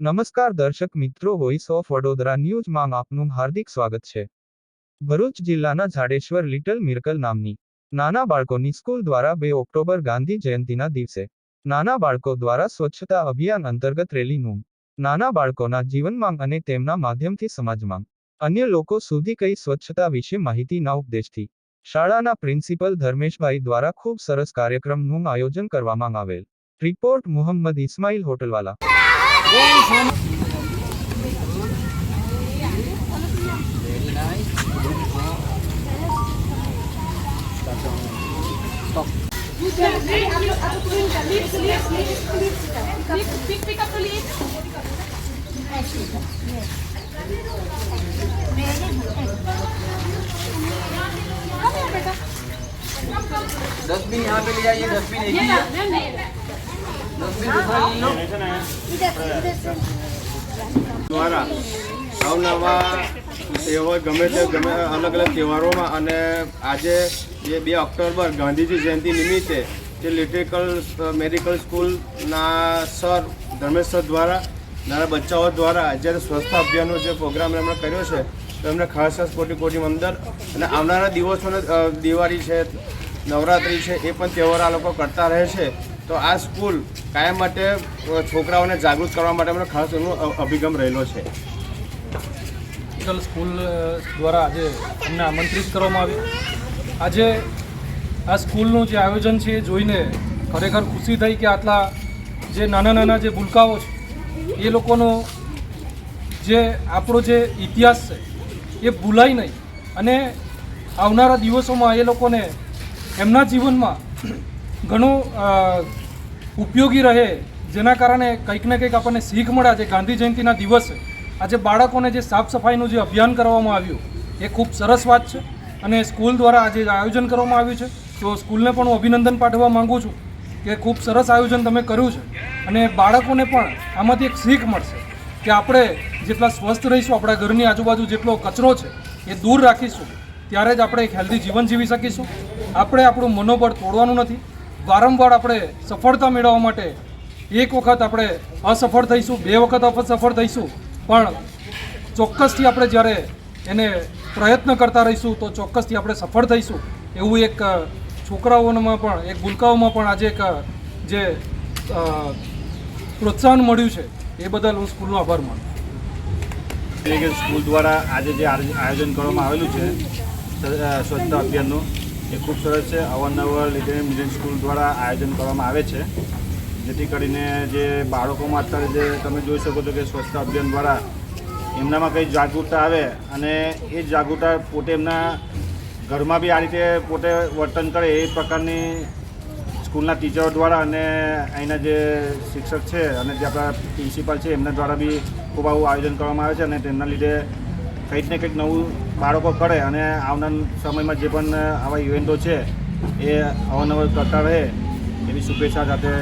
નમસ્કાર દર્શક મિત્રો વોઇસ ઓફ વડોદરા ન્યૂઝમાં આપનું હાર્દિક સ્વાગત છે. ભરૂચ જિલ્લાના ઝાડેશ્વર લિટલ મિરકલ નામની નાના બાળકોની સ્કૂલ દ્વારા બે ઓક્ટોબર ગાંધી જયંતિના દિવસે નાના બાળકો દ્વારા સ્વચ્છતા અભિયાન અંતર્ગત રેલીનું નાના બાળકોના જીવનમાં અને તેમના માધ્યમથી સમાજમાં અન્ય લોકો સુધી કઈ સ્વચ્છતા વિશે માહિતીના ઉપદેશથી શાળાના પ્રિન્સિપલ ધર્મેશભાઈ દ્વારા ખૂબ સરસ કાર્યક્રમનું આયોજન કરવામાં આવેલ. રિપોર્ટ મોહમ્મદ ઇસ્માઇલ હોટલવાલા. डस्टबिन यहाँ पे ले जाइए डस्टबिन एक ये ही ला, है દ્વારા અવનવા તહેવાર ગમે તે ગમે અલગ અલગ તહેવારોમાં અને આજે જે બે ઓક્ટોબર ગાંધીજી જયંતિ નિમિત્તે જે લિટરિકલ મેડિકલ સ્કૂલના સર ધર્મેશ સર દ્વારા, નાના બચ્ચાઓ દ્વારા જ્યારે સ્વચ્છતા અભિયાનનો જે પ્રોગ્રામ એમણે કર્યો છે, તો એમને ખાસ ખાસ કોટી કોટી મંદર અને આવનારા દિવસોને દિવાળી છે, નવરાત્રિ છે, એ પણ તહેવાર આ લોકો કરતા રહે છે. તો આ સ્કૂલ કાયમ માટે છોકરાઓને જાગૃત કરવા માટે એમનો ખાસ એમનો અભિગમ રહેલો છે. સ્કૂલ દ્વારા આજે અમને આમંત્રિત કરવામાં આવ્યું. આજે આ સ્કૂલનું જે આયોજન છે એ જોઈને ખરેખર ખુશી થઈ કે આટલા જે નાના નાના જે ભૂલકાઓ છે, એ લોકોનો જે આપણો જે ઇતિહાસ છે, એ ભૂલાય નહીં. અને આવનારા દિવસોમાં એ લોકોને એમના જીવનમાં ઘણું ઉપયોગી રહે જેના કારણે કંઈક ને કંઈક આપણને શીખ મળે. આજે ગાંધી જયંતિના દિવસે આજે બાળકોને જે સાફ સફાઈનું જે અભિયાન કરવામાં આવ્યું, એ ખૂબ સરસ વાત છે અને સ્કૂલ દ્વારા આજે આયોજન કરવામાં આવ્યું છે. તો સ્કૂલને પણ હું અભિનંદન પાઠવવા માગું છું કે ખૂબ સરસ આયોજન તમે કર્યું છે અને બાળકોને પણ આમાંથી એક શીખ મળશે કે આપણે જેટલા સ્વસ્થ રહીશું, આપણા ઘરની આજુબાજુ જેટલો કચરો છે એ દૂર રાખીશું, ત્યારે જ આપણે એક હેલ્ધી જીવન જીવી શકીશું. આપણે આપણું મનોબળ તોડવાનું નથી. વારંવાર આપણે સફળતા મેળવવા માટે એક વખત આપણે અસફળ થઈશું, બે વખત અસફળ થઈશું. પણ ચોક્કસથી આપણે જ્યારે એને પ્રયત્ન કરતા રહીશું, તો ચોક્કસથી આપણે સફળ થઈશું. એવું એક છોકરાઓમાં પણ, એક ગુલકાઓમાં પણ આજે એક જે પ્રોત્સાહન મળ્યું છે, એ બદલ હું સ્કૂલનો આભાર માનું સ્કૂલ દ્વારા આજે જે આયોજન કરવામાં આવેલું છે સ્વચ્છતા અભિયાનનું એ ખૂબ સરસ છે. અવારનવાર લીધે મિશન સ્કૂલ દ્વારા આયોજન કરવામાં આવે છે. જેથી કરીને જે બાળકોમાં અત્યારે જે તમે જોઈ શકો છો કે સ્વચ્છતા અભિયાન દ્વારા એમનામાં કંઈ જાગૃતતા આવે અને એ જાગૃતતા પોતે એમના ઘરમાં બી આ રીતે પોતે વર્તન કરે એ પ્રકારની સ્કૂલના ટીચરો દ્વારા અને અહીંના જે શિક્ષક છે અને જે આપણા પ્રિન્સિપાલ છે એમના દ્વારા બી ખૂબ આવું આયોજન કરવામાં આવે છે અને તેમના લીધે કંઈક ને કંઈક નવું બાળકો કરે અને આવનાર સમયમાં જે પણ આવા ઇવેન્ટો છે, એ અવારનવાર કરતા રહે. એવી શુભેચ્છા સાથે